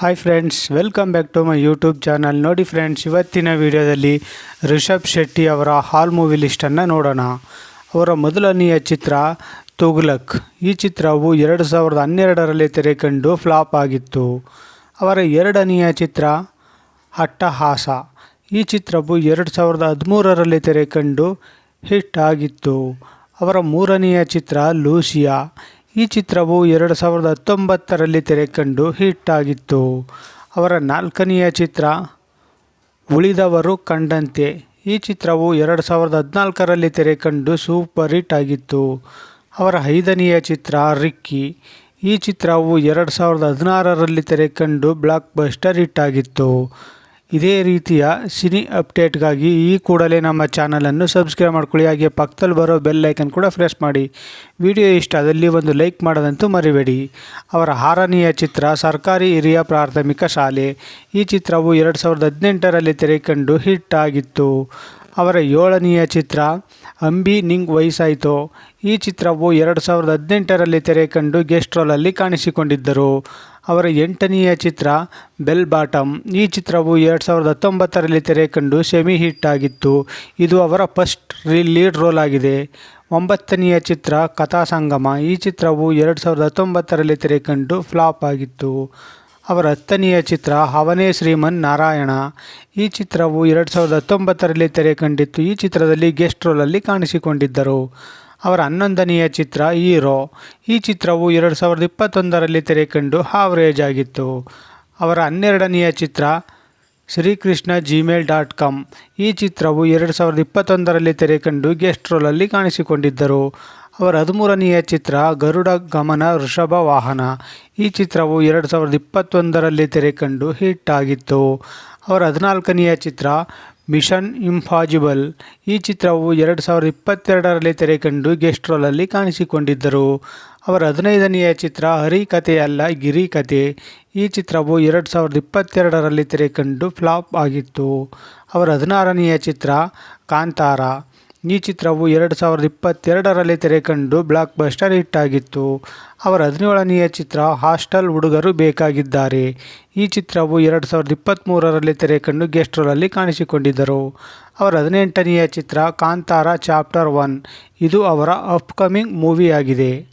Hi friends welcome back to my YouTube channel ನೋಡಿ friends ಇವತ್ತಿನ ವಿಡಿಯೋದಲ್ಲಿ ರಿಷಬ್ ಶೆಟ್ಟಿ ಅವರ ಹಾಲ್ ಮೂವಿ ಲಿಸ್ಟನ್ನು ನೋಡೋಣ. ಅವರ ಮೊದಲನೆಯ ಚಿತ್ರ ತುಗ್ಲಕ್. ಈ ಚಿತ್ರವು ಎರಡು ಸಾವಿರದ ಹನ್ನೆರಡರಲ್ಲಿ ತೆರೆ ಕಂಡು ಫ್ಲಾಪ್ ಆಗಿತ್ತು. ಅವರ ಎರಡನೆಯ ಚಿತ್ರ ಅಟ್ಟಹಾಸ. ಈ ಚಿತ್ರವು ಎರಡು ಸಾವಿರದ ಹದಿಮೂರರಲ್ಲಿ ತೆರೆ ಕಂಡು ಹಿಟ್ ಆಗಿತ್ತು. ಅವರ ಮೂರನೆಯ ಚಿತ್ರ ಲೂಸಿಯಾ. ಈ ಚಿತ್ರವು ಎರಡು ಸಾವಿರದ ಹತ್ತೊಂಬತ್ತರಲ್ಲಿ ತೆರೆ ಕಂಡು ಹಿಟ್ ಆಗಿತ್ತು. ಅವರ ನಾಲ್ಕನೆಯ ಚಿತ್ರ, ಉಳಿದವರು ಕಂಡಂತೆ. ಈ ಚಿತ್ರವು ಎರಡು ಸಾವಿರದ ಹದಿನಾಲ್ಕರಲ್ಲಿ ತೆರೆ ಕಂಡು ಸೂಪರ್ ಹಿಟ್ ಆಗಿತ್ತು. ಅವರ ಐದನೆಯ ಚಿತ್ರ, ರಿಕ್ಕಿ. ಈ ಚಿತ್ರವು ಎರಡು ಸಾವಿರದ ಹದಿನಾರರಲ್ಲಿ ತೆರೆ ಕಂಡು ಬ್ಲಾಕ್ ಬಸ್ಟರ್ ಹಿಟ್ ಆಗಿತ್ತು. ಇದೇ ರೀತಿಯ ಸಿನಿ ಅಪ್ಡೇಟ್ಗಾಗಿ ಈ ಕೂಡಲೇ ನಮ್ಮ ಚಾನಲನ್ನು ಸಬ್ಸ್ಕ್ರೈಬ್ ಮಾಡ್ಕೊಳ್ಳಿ. ಹಾಗೆ ಪಕ್ಕದಲ್ಲಿ ಬರೋ ಬೆಲ್ ಐಕನ್ ಕೂಡ ಪ್ರೆಸ್ ಮಾಡಿ. ವಿಡಿಯೋ ಇಷ್ಟ ಆದಲ್ಲಿ ಒಂದು ಲೈಕ್ ಮಾಡೋದಂತೂ ಮರಿಬೇಡಿ. ಅವರ ಆರನೆಯ ಚಿತ್ರ ಸರ್ಕಾರಿ ಹಿರಿಯ ಪ್ರಾಥಮಿಕ ಶಾಲೆ. ಈ ಚಿತ್ರವು ಎರಡು ಸಾವಿರದ ಹದಿನೆಂಟರಲ್ಲಿ ತೆರೆಕಂಡು ಹಿಟ್ ಆಗಿತ್ತು. ಅವರ ಏಳನೆಯ ಚಿತ್ರ ಅಂಬಿ ನಿಂಗ್ ವಯಸ್ಸಾಯಿತು. ಈ ಚಿತ್ರವು ಎರಡು ಸಾವಿರದ ಹದಿನೆಂಟರಲ್ಲಿ ತೆರೆ ಕಂಡು ಗೆಸ್ಟ್ ರೋಲಲ್ಲಿ ಕಾಣಿಸಿಕೊಂಡಿದ್ದರು. ಅವರ ಎಂಟನೆಯ ಚಿತ್ರ ಬೆಲ್ ಬಾಟಮ್. ಈ ಚಿತ್ರವು ಎರಡು ಸಾವಿರದ ಹತ್ತೊಂಬತ್ತರಲ್ಲಿ ತೆರೆ ಕಂಡು ಸೆಮಿ ಹಿಟ್ ಆಗಿತ್ತು. ಇದು ಅವರ ಫಸ್ಟ್ ರೀ, ಲೀಡ್ ರೋಲ್ ಆಗಿದೆ. ಒಂಬತ್ತನೆಯ ಚಿತ್ರ ಕಥಾ ಸಂಗಮ. ಈ ಚಿತ್ರವು ಎರಡು ಸಾವಿರದ ಹತ್ತೊಂಬತ್ತರಲ್ಲಿ ತೆರೆ ಕಂಡು ಫ್ಲಾಪ್ ಆಗಿತ್ತು. ಅವರ ಹತ್ತನೆಯ ಚಿತ್ರ ಅವನೇ ಶ್ರೀಮನ್ ನಾರಾಯಣ. ಈ ಚಿತ್ರವು ಎರಡು ಸಾವಿರದ ಹತ್ತೊಂಬತ್ತರಲ್ಲಿ ತೆರೆ ಕಂಡಿತ್ತು ಈ ಚಿತ್ರದಲ್ಲಿ ಗೆಸ್ಟ್ ರೋಲಲ್ಲಿ ಕಾಣಿಸಿಕೊಂಡಿದ್ದರು. ಅವರ ಹನ್ನೊಂದನೆಯ ಚಿತ್ರ ಹೀರೋ. ಈ ಚಿತ್ರವು ಎರಡು ಸಾವಿರದ ಇಪ್ಪತ್ತೊಂದರಲ್ಲಿ ತೆರೆಕಂಡು ಹಾವರೇಜ್ ಆಗಿತ್ತು ಅವರ ಹನ್ನೆರಡನೆಯ ಚಿತ್ರ ಶ್ರೀಕೃಷ್ಣ ಜಿಮೇಲ್ ಡಾಟ್ ಕಾಮ್ ಈ ಚಿತ್ರವು ಎರಡು ಸಾವಿರದ ಇಪ್ಪತ್ತೊಂದರಲ್ಲಿ ತೆರೆಕಂಡು ಗೆಸ್ಟ್ ರೋಲಲ್ಲಿ ಕಾಣಿಸಿಕೊಂಡಿದ್ದರು. ಅವರ ಹದಿಮೂರನೆಯ ಚಿತ್ರ ಗರುಡ ಗಮನ ವೃಷಭ ವಾಹನ. ಈ ಚಿತ್ರವು ಎರಡು ಸಾವಿರದ ಇಪ್ಪತ್ತೊಂದರಲ್ಲಿ ತೆರೆಕಂಡು ಹಿಟ್ ಆಗಿತ್ತು. ಅವರ ಹದಿನಾಲ್ಕನೆಯ ಚಿತ್ರ ಮಿಷನ್ ಇಂಪಾಸಿಬಲ್ ಈ ಚಿತ್ರವು ಎರಡು ಸಾವಿರದ ಇಪ್ಪತ್ತೆರಡರಲ್ಲಿ ತೆರೆ ಕಂಡು ಗೆಸ್ಟ್ ರೋಲಲ್ಲಿ ಕಾಣಿಸಿಕೊಂಡಿದ್ದರು. ಅವರ ಹದಿನೈದನೆಯ ಚಿತ್ರ ಹರಿ ಕಥೆಯಲ್ಲ ಗಿರಿ ಕಥೆ ಈ ಚಿತ್ರವು ಎರಡು ಸಾವಿರದ ಇಪ್ಪತ್ತೆರಡರಲ್ಲಿ ತೆರೆ ಕಂಡು ಫ್ಲಾಪ್ ಆಗಿತ್ತು. ಅವರ ಹದಿನಾರನೆಯ ಚಿತ್ರ ಕಾಂತಾರ. ಈ ಚಿತ್ರವು ಎರಡು ಸಾವಿರದ ಇಪ್ಪತ್ತೆರಡರಲ್ಲಿ ತೆರೆ ಕಂಡು ಬ್ಲಾಕ್ ಬಸ್ಟರ್ ಹಿಟ್ ಆಗಿತ್ತು. ಅವರ ಹದಿನೇಳನೆಯ ಚಿತ್ರ ಹಾಸ್ಟೆಲ್ ಹುಡುಗರು ಬೇಕಾಗಿದ್ದಾರೆ. ಈ ಚಿತ್ರವು ಎರಡು ಸಾವಿರದ ಇಪ್ಪತ್ತ್ಮೂರರಲ್ಲಿ ತೆರೆ ಕಂಡು ಗೆಸ್ಟ್ ರೋಲಲ್ಲಿ ಕಾಣಿಸಿಕೊಂಡಿದ್ದರು. ಅವರ ಹದಿನೆಂಟನೆಯ ಚಿತ್ರ ಕಾಂತಾರ ಚಾಪ್ಟರ್ ಒನ್. ಇದು ಅವರ ಅಪ್ಕಮಿಂಗ್ ಮೂವಿಯಾಗಿದೆ.